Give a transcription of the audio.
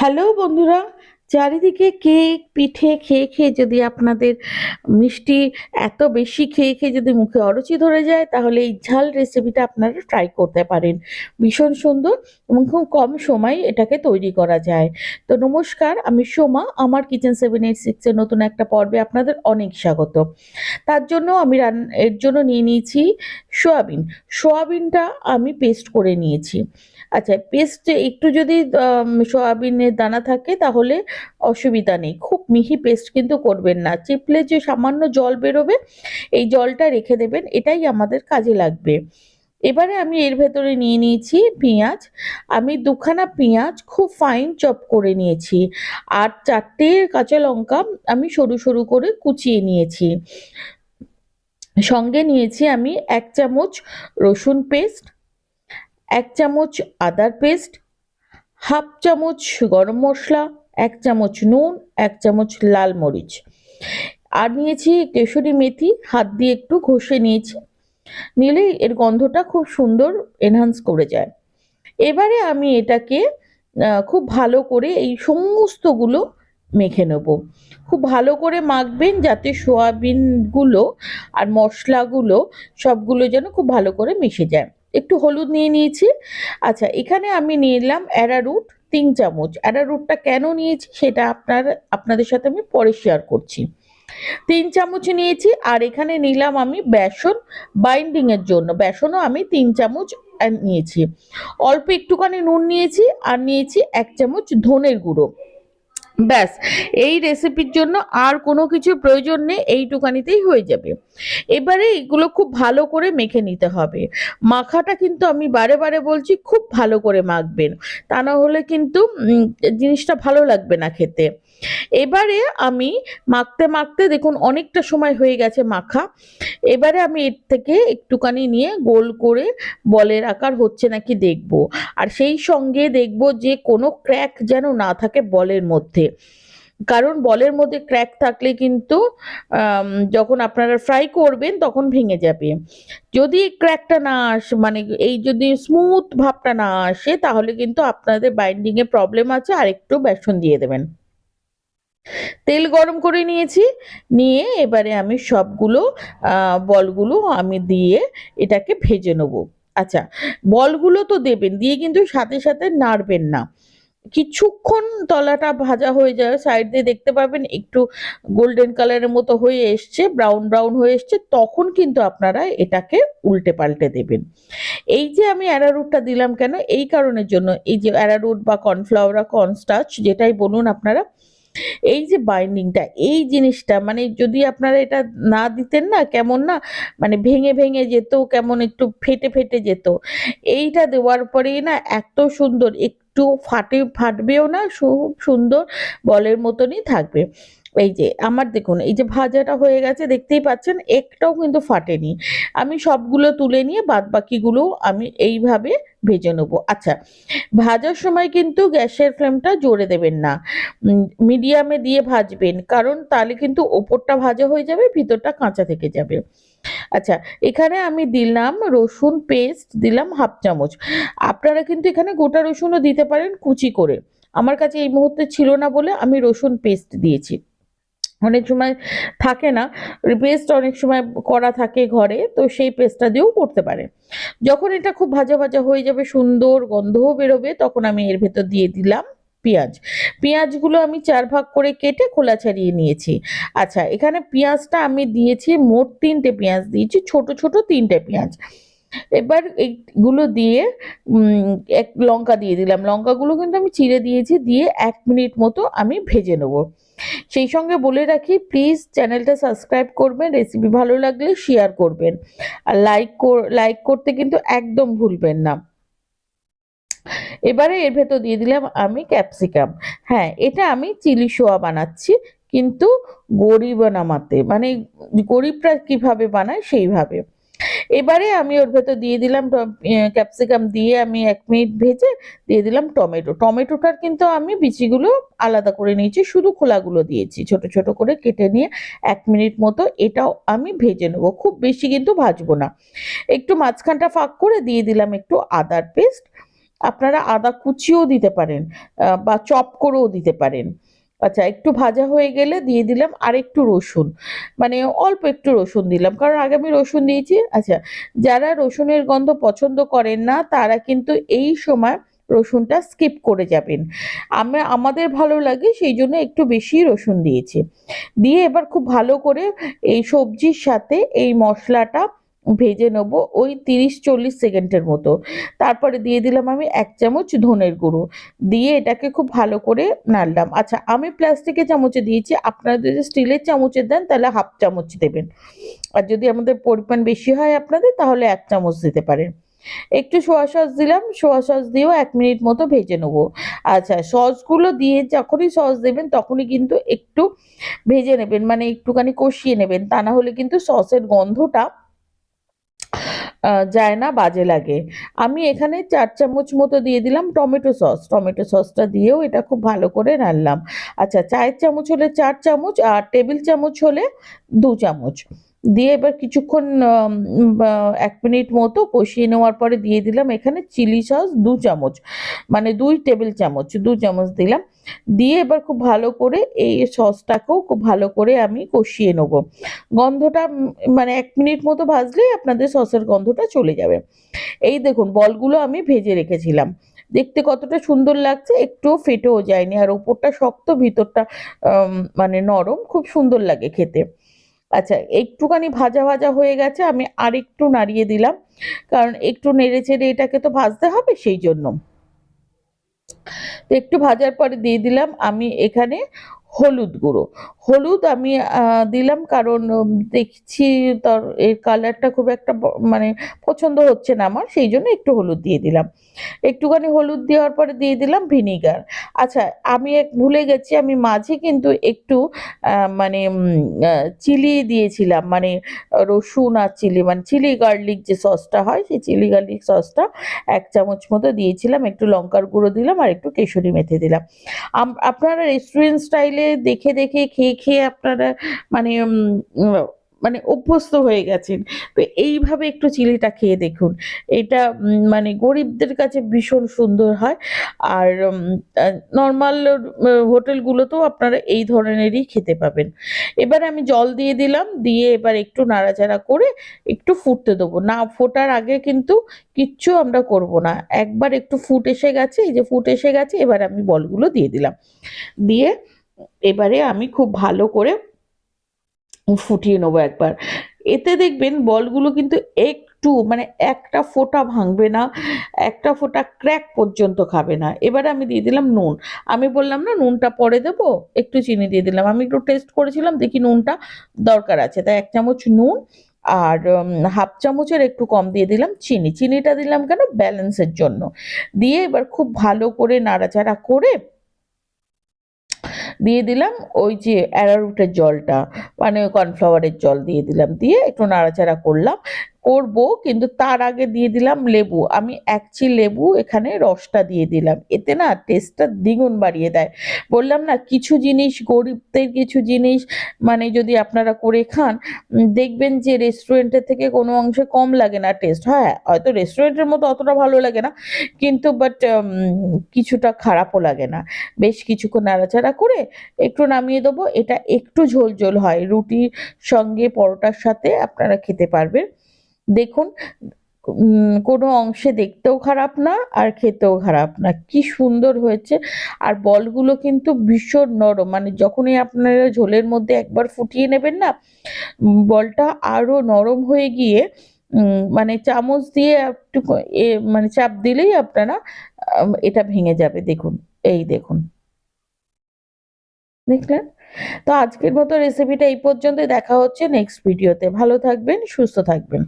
Hello বন্ধুরা চারিদিকে cake, পিঠে খেয়ে খেয়ে যদি আপনাদের মিষ্টি এত বেশি খেয়ে খেয়ে যদি মুখে অরুচি ধরে যায়, তাহলে এই ঝাল রেসিপিটা আপনারা ট্রাই করতে পারেন। ভীষণ সুন্দর এবং খুব কম সময়ে এটাকে তৈরি করা যায়। তো নমস্কার, আমি সোমা, আমার কিচেন সেভেন এইট সিক্সের নতুন একটা পর্বে আপনাদের অনেক স্বাগত। তার জন্য আমি রান, এর জন্য নিয়ে নিয়েছি সোয়াবিন। সোয়াবিনটা আমি পেস্ট করে নিয়েছি। আচ্ছা পেস্ট একটু যদি সোয়াবিনের দানা থাকে, তাহলে অসুবিধা নেই। খুব মিহি পেস্ট কিন্তু করবেন না। চিপলে যে সামান্য জল বেরোবে, এই জলটা রেখে দেবেন, এটাই আমাদের কাজে লাগবে। এবারে আমি এর ভেতরে নিয়ে নিয়েছি পেঁয়াজ। আমি দুখানা পেঁয়াজ খুব ফাইন চপ করে নিয়েছি। আর চারটে কাঁচা লঙ্কা আমি সরু সরু করে কুচিয়ে নিয়েছি। সঙ্গে নিয়েছি আমি এক চামচ রসুন পেস্ট এক চামচ আদার পেস্ট হাফ চামচ গরম মশলা এক চামচ নুন, এক চামচ লাল মরিচ। আর নিয়েছি কেশরি মেথি, হাত দিয়ে একটু ঘষে নিয়েছি। নিলে এর গন্ধটা খুব সুন্দর এনহান্স করে যায়। এবারে আমি এটাকে খুব ভালো করে এই সমস্তগুলো মেখে নেব। খুব ভালো করে মাখবেন যাতে সোয়াবিনগুলো আর মশলাগুলো সবগুলো যেন খুব ভালো করে মিশে যায়। একটু হলুদ নিয়ে নিয়েছি। আচ্ছা এখানে আমি নিয়ে নিলাম অ্যারারুট। তিন চামচ। অ্যারারুটটা কেন নিয়েছি সেটা আপনার, আপনাদের সাথে আমি পরে শেয়ার করছি। তিন চামচ নিয়েছি আর এখানে নিলাম আমি বেসন বাইন্ডিংয়ের জন্য। বেসনও আমি তিন চামচ নিয়েছি। অল্প একটুখানি নুন নিয়েছি আর নিয়েছি এক চামচ ধনের গুঁড়ো। ব্যাস, এই রেসিপির জন্য আর কোনো কিছু প্রয়োজন নেই এইটুকানিতেই হয়ে যাবে। এবারে এগুলো খুব ভালো করে মেখে নিতে হবে। মাখাটা কিন্তু আমি বারে বারে বলছি, খুব ভালো করে মাখবেন। তা না হলে কিন্তু জিনিসটা ভালো লাগবে না খেতে। এবারে আমি মাখতে মাখতে দেখুন অনেকটা সময় হয়ে গেছে মাখা। এবারে আমি এর থেকে একটুখানি নিয়ে গোল করে বলের আকার হচ্ছে নাকি দেখব। আর সেই সঙ্গে দেখব যে কোনো ক্র্যাক যেন না থাকে বলের মধ্যে। কারণ বলের মধ্যে ক্র্যাক থাকলে কিন্তু যখন আপনারা ফ্রাই করবেন তখন ভেঙে যাবে। যদি ক্র্যাকটা না আসে মানে এই যদি স্মুথ ভাবটা না আসে, তাহলে কিন্তু আপনাদের বাইন্ডিংয়ে প্রবলেম আছে আর একটু বেসন দিয়ে দেবেন। তেল গরম করে নিয়েছি। নিয়ে এবারে আমি সবগুলো বলগুলো আমি দিয়ে এটাকে ভেজে নেব। আচ্ছা বলগুলো তো দেবেন, দিয়ে কিন্তু সাথে সাথে নাড়বেন না। কিছুক্ষণ তলাটা ভাজা হয়ে যায় সাইড দিয়ে দেখতে পাবেন, একটু গোল্ডেন কালারের মতো হয়ে এসছে ব্রাউন ব্রাউন হয়ে এসছে, তখন কিন্তু আপনারা এটাকে উল্টে পাল্টে দেবেন। এই যে আমি অ্যারারুটটা দিলাম কেন? এই কারণের জন্য, এই যে অ্যারারুট বা কর্নফ্লাওয়ার বা কর্নস্টার্চ যেটাই বলুন আপনারা এই যে বাইন্ডিংটা এই জিনিসটা মানে যদি আপনারা এটা না দিতেন না, কেমন না মানে ভেঙে ভেঙে যেত, কেমন একটু ফেটে ফেটে যেত, এইটা দেওয়ার পরেই না এত সুন্দর, একটু ফাটে, ফাটবেও না, খুব সুন্দর বলের মতনই থাকবে। এই যে, আমার দেখুন, এই যে ভাজাটা হয়ে গেছে, দেখতেই পাচ্ছেন, একটাও কিন্তু ফাটেনি। আমি সবগুলো তুলে নিয়ে বাদ বাকিগুলো আমি এইভাবে ভেজে নেব। আচ্ছা ভাজার সময় কিন্তু গ্যাসের ফ্লেমটা জোরে দেবেন না। মিডিয়ামে দিয়ে ভাজবেন, কারণ তাহলে কিন্তু ওপরটা ভাজা হয়ে যাবে, ভিতরটা কাঁচা থেকে যাবে। আচ্ছা এখানে আমি দিলাম রসুন পেস্ট, দিলাম হাফ চামচ। আপনারা কিন্তু এখানে গোটা রসুনও দিতে পারেন কুচি করে। আমার কাছে এই মুহূর্তে ছিল না বলে আমি রসুন পেস্ট দিয়েছি। অনেক সময় থাকে না পেস্ট অনেক সময় করা থাকে ঘরে, তো সেই পেস্টটা দিয়েও করতে পারে। যখন এটা খুব ভাজা ভাজা হয়ে যাবে, সুন্দর গন্ধও বেরোবে, তখন আমি এর ভেতর দিয়ে দিলাম পেঁয়াজ। পেঁয়াজগুলো আমি চার ভাগ করে কেটে খোলা ছাড়িয়ে নিয়েছি। আচ্ছা এখানে পেঁয়াজটা আমি দিয়েছি, মোট তিনটে পেঁয়াজ দিয়েছি, ছোট ছোট তিনটে পেঁয়াজ। এবার এইগুলো দিয়ে এক লঙ্কা দিয়ে দিলাম। লঙ্কাগুলো কিন্তু আমি চিড়ে দিয়েছি, দিয়ে এক মিনিট মতো আমি ভেজে নেব। সেই সঙ্গে বলে রাখি প্লিজ চ্যানেলটা সাবস্ক্রাইব করবেন রেসিপি ভালো লাগলে শেয়ার করবেন। আর লাইক লাইক করতে কিন্তু একদম ভুলবেন না। এবারে এর ভেতর দিয়ে দিলাম আমি ক্যাপসিকাম হ্যাঁ এটা আমি চিলি সোয়া বানাচ্ছি, কিন্তু গরিব নামাতে মানে গরিবরা কীভাবে বানায় সেইভাবে। এবারে আমি ওর ভেতর দিয়ে দিলাম ক্যাপসিকাম দিয়ে আমি এক মিনিট ভেজে দিয়ে দিলাম টমেটো। টমেটোটার কিন্তু আমি বিচিগুলো আলাদা করে নিয়েছি, শুধু খোলাগুলো দিয়েছি, ছোট ছোট করে কেটে নিয়ে এক মিনিট মতো এটাও আমি ভেজে নেব। খুব বেশি কিন্তু ভাজবো না। একটু মাঝখানটা ফাঁক করে দিয়ে দিলাম একটু আদার পেস্ট। আপনারা আদা কুচিও দিতে পারেন বা চপ করেও দিতে পারেন। আচ্ছা একটু ভাজা হয়ে গেলে দিয়ে দিলাম আর একটু রসুন। মানে অল্প একটু রসুন দিলাম, কারণ আগে আমি রসুন দিয়েছি। আচ্ছা যারা রসুনের গন্ধ পছন্দ করেন না, তারা কিন্তু এই সময় রসুনটা স্কিপ করে যাবেন। আমি, আমাদের ভালো লাগে, সেই জন্য একটু বেশি রসুন দিয়েছি। দিয়ে এবার খুব ভালো করে এই সবজির সাথে এই মশলাটা ভেজে নেব ওই তিরিশ চল্লিশ সেকেন্ডের মতো। তারপরে দিয়ে দিলাম আমি এক চামচ ধনের গুঁড়ো। দিয়ে এটাকে খুব ভালো করে নাড়লাম। আচ্ছা আমি প্লাস্টিকের চামচে দিয়েছি, আপনারা যদি স্টিলের চামচে দেন তাহলে হাফ চামচ দেবেন। আর যদি আমাদের পরিমাণ বেশি হয় আপনাদের, তাহলে এক চামচ দিতে পারেন। একটু সোয়া সস দিলাম, সোয়া সস দিয়েও এক মিনিট মতো ভেজে নেব। আচ্ছা সসগুলো দিয়ে যখনই সস দেবেন, তখনই কিন্তু একটু ভেজে নেবেন মানে একটুখানি কষিয়ে নেবেন। তা না হলে কিন্তু সসের গন্ধটা যায় না, বাজে লাগে। আমি এখানে চার চামচ মতো দিয়ে দিলাম টমেটো সস। টমেটো সসটা দিয়েও এটা খুব ভালো করে নাড়লাম আচ্ছা চায়ের চামচ হলে চার চামচ আর টেবিল চামচ হলে দু চামচ। দিয়ে এবার কিছুক্ষণ এক মিনিট মতো কষিয়ে নেওয়ার পরে দিয়ে দিলাম এখানে চিলি সস দু চামচ মানে দুই টেবিল চামচ, দু চামচ দিলাম। দিয়ে এবার খুব ভালো করে এই সসটাকেও খুব ভালো করে আমি কষিয়ে নেব। গন্ধটা মানে এক মিনিট মতো ভাজলেই আপনাদের সসের গন্ধটা চলে যাবে। এই দেখুন, বলগুলো আমি ভেজে রেখেছিলাম। দেখতে কতটা সুন্দর লাগছে, একটুও ফেটেও যায়নি। আর ওপরটা শক্ত, ভিতরটা মানে নরম, খুব সুন্দর লাগে খেতে। আচ্ছা একটুখানি ভাজা ভাজা হয়ে গেছে, আমি আর একটু নাড়িয়ে দিলাম। কারণ একটু নেড়ে চেড়ে এটাকে তো ভাজতে হবে সেই জন্য। তো একটু ভাজার পরে দিয়ে দিলাম, আমি এখানে হলুদ গুঁড়ো। হলুদ আমি দিলাম কারণ দেখছি তার, এর কালারটা খুব একটা মানে পছন্দ হচ্ছে না আমার, সেই জন্য একটু হলুদ দিয়ে দিলাম। একটুখানি হলুদ দেওয়ার পরে দিয়ে দিলাম ভিনিগার। আচ্ছা আমি এক, ভুলে গেছি, আমি মাঝে কিন্তু একটু মানে চিলি দিয়েছিলাম মানে রসুন আর চিলি মানে চিলি গার্লিক যে সসটা হয়, সেই চিলি গার্লিক সসটা এক চামচ মতো দিয়েছিলাম, একটু লঙ্কার গুঁড়ো দিলাম আর একটু কেশরি মেথি দিলাম। আপনারা রেস্টুরেন্ট স্টাইলে দেখে দেখে খেয়ে খেয়ে আপনারা মানে মানে অভ্যস্ত হয়ে গেছেন। তো এইভাবে একটু চিলিটা খেয়ে দেখুন। এটা মানে গরিবদের কাছে ভীষণ সুন্দর হয়। আর নর্মাল হোটেলগুলোতেও আপনারা এই ধরনেরই খেতে পাবেন। এবার আমি জল দিয়ে দিলাম, দিয়ে এবার একটু নাড়াচাড়া করে একটু ফুটতে দেবো। না, ফোটার আগে কিন্তু কিচ্ছু আমরা করব না। একবার একটু ফুট এসে গেছে, এই যে ফুট এসে গেছে, এবার আমি বলগুলো দিয়ে দিলাম। দিয়ে এবারে আমি খুব ভালো করে ফুটিয়ে নেব একবার। এতে দেখবেন বলগুলো কিন্তু একটু মানে একটা ফোঁটা ভাঙবে না, একটা ফোঁটা ক্র্যাক পর্যন্ত খাবে না। এবারে আমি দিয়ে দিলাম নুন। আমি বললাম, না, নুনটা পরে দেবো, একটু চিনি দিয়ে দিলাম। আমি একটু টেস্ট করেছিলাম, দেখি নুনটা দরকার আছে। তাই এক চামচ নুন আর হাফ চামচের একটু কম দিয়ে দিলাম চিনি। চিনিটা দিলাম কেন? ব্যালেন্সের জন্য। দিয়ে এবার খুব ভালো করে নাড়াচাড়া করে দিয়ে দিলাম ওই যে অ্যারারুটের জলটা মানে কর্নফ্লাওয়ারের জল দিয়ে দিলাম, দিয়ে একটু নাড়াচাড়া করলাম। করব, কিন্তু তার আগে দিয়ে দিলাম লেবু। আমি এক চি লেবু এখানে রসটা দিয়ে দিলাম। এতে না টেস্টটা দ্বিগুণ বাড়িয়ে দেয়। বললাম না, কিছু জিনিস, গরিবদের কিছু জিনিস মানে যদি আপনারা করে খান দেখবেন যে রেস্টুরেন্টের থেকে কোনো অংশে কম লাগে না টেস্ট হ্যাঁ হয়তো রেস্টুরেন্টের মতো অতটা ভালো লাগে না, কিন্তু বাট কিছুটা খারাপও লাগে না। বেশ কিছুক্ষণ নাড়াচাড়া করে একটু নামিয়ে দেবো। এটা একটু ঝোল ঝোল হয়। রুটির সঙ্গে পরোটার সাথে আপনারা খেতে পারবেন। দেখুন কোনো অংশে দেখতেও খারাপ না আর খেতেও খারাপ না। কি সুন্দর হয়েছে। আর বলগুলো কিন্তু ভীষণ নরম। মানে যখনই আপনারা ঝোলের মধ্যে একবার ফুটিয়ে নেবেন না বলটা আরও নরম হয়ে গিয়ে মানে চামচ দিয়ে একটু মানে চাপ দিলেই আপনারা এটা ভেঙে যাবে। দেখুন, এই দেখুন। দেখলেন? তো আজকের মতো রেসিপিটা এই পর্যন্ত দেখা হচ্ছে নেক্সট ভিডিওতে ভালো থাকবেন, সুস্থ থাকবেন।